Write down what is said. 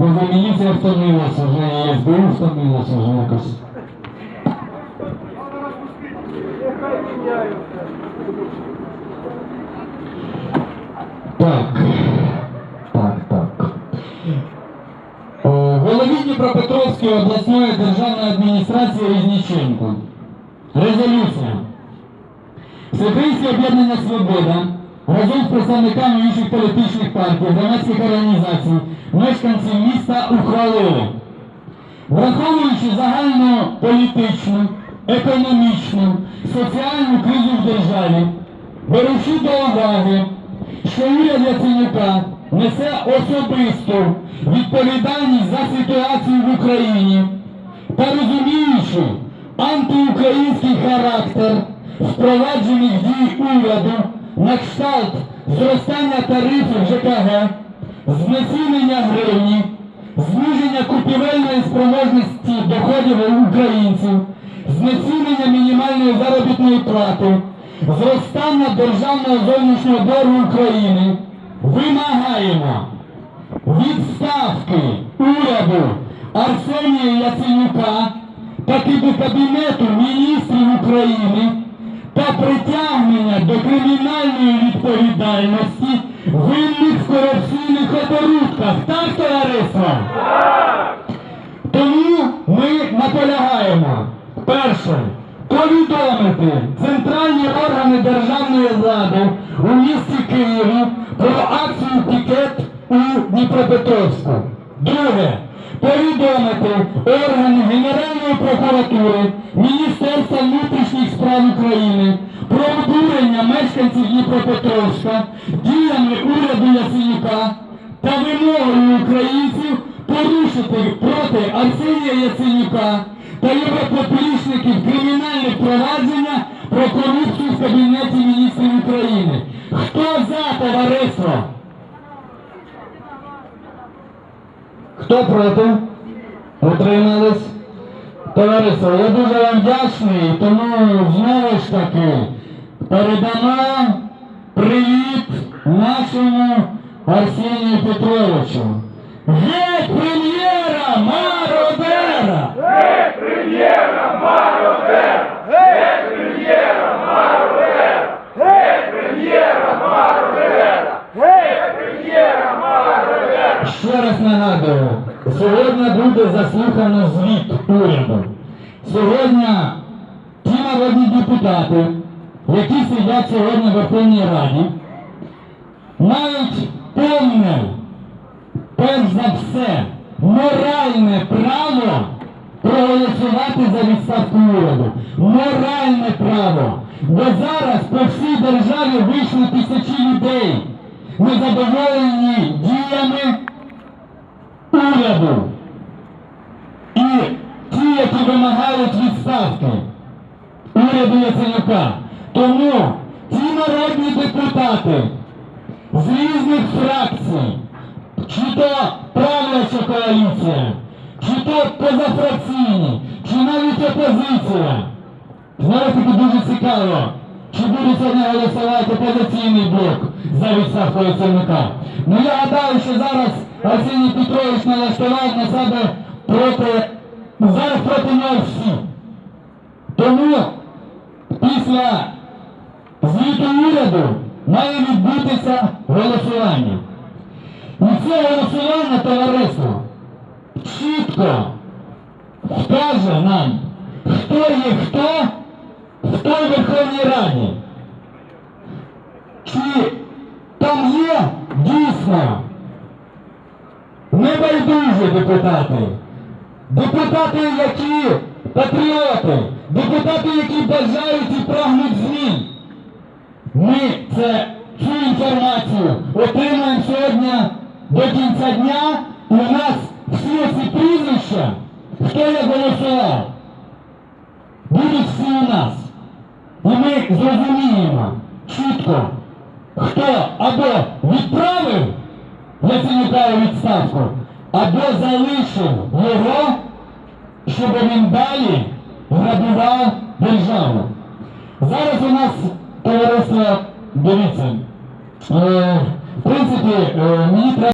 Може міліція втомилася вже, і СБУ втомилася вже якось. Так. Так, так. О, Голові Дніпропетровської обласної державної адміністрації Різніченко. Резолюція. Всеукраїнське об'єднання Свобода Разом з представниками інших політичних партій, громадських організацій, мешканців міста ухвалили. Враховуючи загальну політичну, економічну, соціальну кризу в державі, беручи до уваги, що уряд Яценюка несе особисту відповідальність за ситуацію в Україні та розуміючи антиукраїнський характер впроваджених дій уряду на кшталт зростання тарифів ЖКГ, знецінення гривні, зниження купівельної спроможності доходів українців, знецінення мінімальної заробітної плати, зростання державного зовнішнього боргу України, вимагаємо відставки уряду Арсенія Яценюка та до Кабінету міністрів України та притягнення до кримінальної відповідальності винних в корупційних оборудках. Так, товариство? Тому ми наполягаємо перше повідомити центральні органи державної влади у місті Києві про акцію пікет у Дніпропетровську. Друге. Повідомити органи Генеральної прокуратури, Міністерства України про обурення мешканців Дніпропетровська діями уряду Яценюка та вимогою українців порушити проти Арсенія Яценюка та його поплічників кримінальне провадження про корупцію в Кабінеті міністрів України. Хто за товариство? Хто проти? Утримались? Товариство, я дуже вам вдячний, тому знову ж таки передамо привіт нашому Арсенію Петровичу. Геть прем'єра Мародера! Ще раз нагадую, сьогодні буде заслухано звіт уряду. Сьогодні ті народні депутати, які сидять сьогодні в Верховній Раді, мають повне, перш за все, моральне право проголосувати за відставку уряду. Моральне право. Бо зараз по всій державі вийшли тисячі людей, незадоволені діями уряду. Які вимагають відставки уряду Яценюка. Тому ті народні депутати з різних фракцій, чи то правляча коаліція, чи то позафракційні, чи навіть опозиція. Зараз таки дуже цікаво, чи буде сьогодні голосувати опозиційний блок за відставку Яценюка. Ну я гадаю, що зараз Арсеній Петрович налаштував на себе проти, зараз проти нього всі. Тому після звіту уряду має відбутися голосування. І це голосування товариство чітко вкаже нам, хто є хто в той Верховній Раді. Чи там є дійсно небайдужі депутати, депутати, які патріоти, депутати, які бажають і прагнуть змін. Ми це цю інформацію отримаємо сьогодні до кінця дня, і у нас всі ці прізвища, хто як голосував, будуть всі у нас. І ми зрозуміємо чітко, хто або відправив Яценюка у відставку, або залишив його, щоб він далі грабував державу. Зараз у нас товариство, дивіться, е, в принципі, е, мені треба.